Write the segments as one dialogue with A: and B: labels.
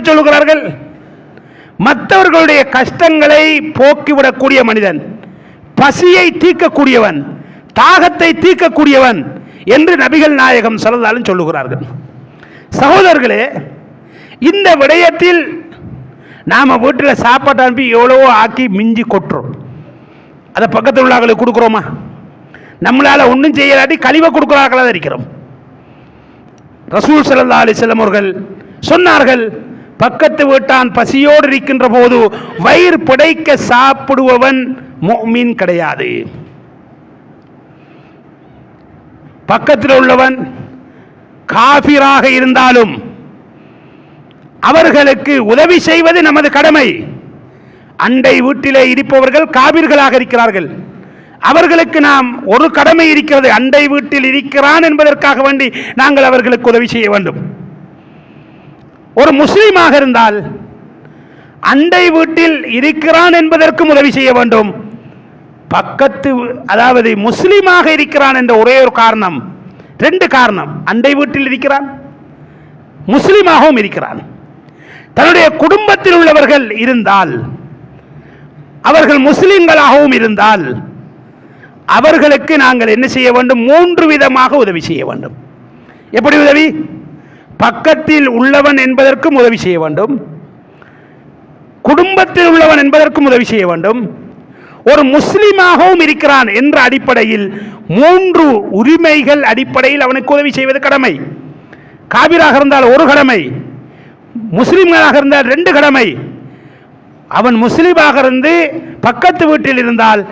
A: எப்படி சொல்லுகிறார்கள்? மற்றவர்களுடைய கஷ்டங்களை போக்கிவிடக்கூடிய மனிதன் பசியை தீர்க்கக்கூடியவன் தாகத்தை தீர்க்கக்கூடியவன் என்று நபிகள் நாயகம் சரதாலும் சொல்லுகிறார்கள். சகோதரர்களே இந்த விடயத்தில் நாம் வீட்டில் சாப்பாட்டை அனுப்பி எவ்வளவோ ஆக்கி மிஞ்சி கொட்டுறோம். அதை பக்கத்தில் உள்ளவர்களுக்கு கொடுக்குறோமா? நம்மளால் ஒன்றும் செய்யலாட்டி கழிவை கொடுக்குறார்களாக இருக்கிறோம். ரசூல் ஸல்லல்லாஹு அலைஹி வஸல்லம் அவர்கள் சொன்னார்கள் பக்கத்து வீட்டான் பசியோடு இருக்கின்ற போது வயிறு பிடைக்க சாப்பிடுபவன் மீன் கிடையாது. பக்கத்தில் உள்ளவன் காபிராக இருந்தாலும் அவர்களுக்கு உதவி செய்வது நமது கடமை. அண்டை வீட்டிலே இருப்பவர்கள் காபிர்களாக இருக்கிறார்கள். அவர்களுக்கு நாம் ஒரு கடமை இருக்கிறது. அண்டை வீட்டில் இருக்கிறான் என்பதற்காக வேண்டி நாங்கள் அவர்களுக்கு உதவி செய்ய வேண்டும். ஒரு முஸ்லீமாக இருந்தால் அண்டை வீட்டில் இருக்கிறான் என்பதற்கும் உதவி செய்ய வேண்டும். பக்கத்து அதாவது முஸ்லீமாக இருக்கிறான் என்ற ஒரே ஒரு காரணம் ரெண்டு காரணம். அண்டை வீட்டில் இருக்கிறான் முஸ்லீமாகவும் இருக்கிறான். தன்னுடைய குடும்பத்தில் உள்ளவர்கள் இருந்தால் அவர்கள் முஸ்லிம்களாகவும் இருந்தால் அவர்களுக்கு நாங்கள் என்ன செய்ய வேண்டும்? மூன்று விதமாக உதவி செய்ய வேண்டும். எப்படி உதவி? பக்கத்தில் உள்ளவன் என்பதற்கும் உதவி செய்ய வேண்டும். குடும்பத்தில் உள்ளவன் என்பதற்கும் உதவி செய்ய வேண்டும். ஒரு முஸ்லீமாகவும் இருக்கிறான் என்ற அடிப்படையில் மூன்று உரிமைகள் அடிப்படையில் அவனுக்கு உதவி செய்வது கடமை. காபிராக இருந்தால் ஒரு கடமை. முஸ்லீம்களாக இருந்தால் ரெண்டு கடமை. அவன் முஸ்லீமாக இருந்து பக்கத்து வீட்டில் இருந்தால்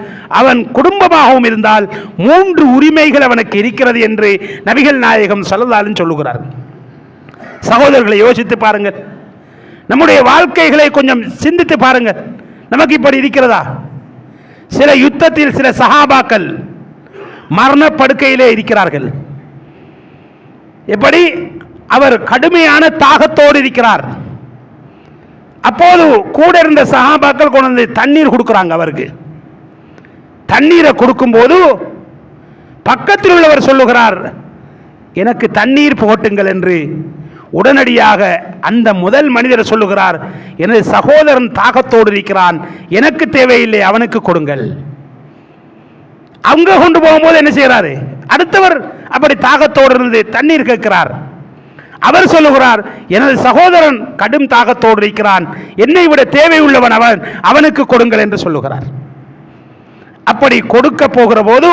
A: அவன் குடும்பமாகவும் இருந்தால் மூன்று உரிமைகள் அவனுக்கு இருக்கிறது என்று நபிகள் நாயகம் சொல்லலாலும் சொல்லுகிறார் சகோதரர்களை யோசித்து பாருங்கள். நம்முடைய வாழ்க்கைகளை கொஞ்சம் சிந்தித்து பாருங்கள். நமக்கு இப்படி இருக்கிறதா? சில யுத்தத்தில் சில சகாபாக்கள் மரணப்படுக்கையிலே இருக்கிறார்கள். எப்படி? அவர் கடுமையான தாகத்தோடு இருக்கிறார். அப்போது கூட இருந்த சகாபாக்கள் கொண்டு வந்து தண்ணீர் கொடுக்குறாங்க அவருக்கு. தண்ணீரை கொடுக்கும்போது பக்கத்தில் உள்ளவர் சொல்லுகிறார் எனக்கு தண்ணீர் போட்டுங்கள் என்று உடனடியாக அந்த முதல் மனிதர் சொல்லுகிறார் எனது சகோதரன் தாகத்தோடு இருக்கிறான். எனக்கு தேவையில்லை அவனுக்கு கொடுங்கள். அங்க கொண்டு போகும்போது என்ன செய்கிறாரு? அடுத்தவர் அப்படி தாகத்தோடு இருந்து தண்ணீர் கேட்கிறார். அவர் சொல்லுகிறார் எனது சகோதரன் கடும் தாகத்தோடு இருக்கிறான். என்னை விட தேவை உள்ளவன் அவன். அவனுக்கு கொடுங்கள் என்று சொல்லுகிறார். அப்படி கொடுக்க போகிற போது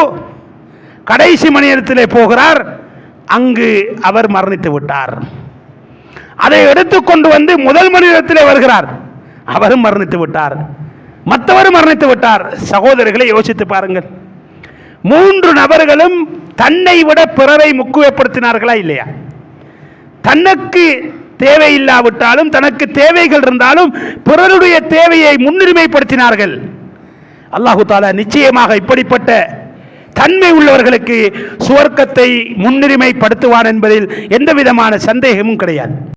A: கடைசி மணி நேரத்திலே போகிறார். அங்கு அவர் மரணித்து விட்டார். அதை எடுத்துக்கொண்டு வந்து முதல் மணி வருகிறார். அவரும் மரணித்து விட்டார். மற்றவரும் மரணித்து விட்டார். சகோதரர்களை யோசித்து பாருங்கள். மூன்று நபர்களும் தன்னை விட பிறரை முக்குவப்படுத்தினார்களா இல்லையா? தனக்கு தேவையில்லாவிட்டாலும் தனக்கு தேவைகள் இருந்தாலும் பிறருடைய தேவையை முன்னுரிமைப்படுத்தினார்கள். அல்லாஹு தாலா நிச்சயமாக இப்படிப்பட்ட தன்மை உள்ளவர்களுக்கு சுவர்க்கத்தை முன்னுரிமைப்படுத்துவான் என்பதில் எந்த விதமான சந்தேகமும் கிடையாது.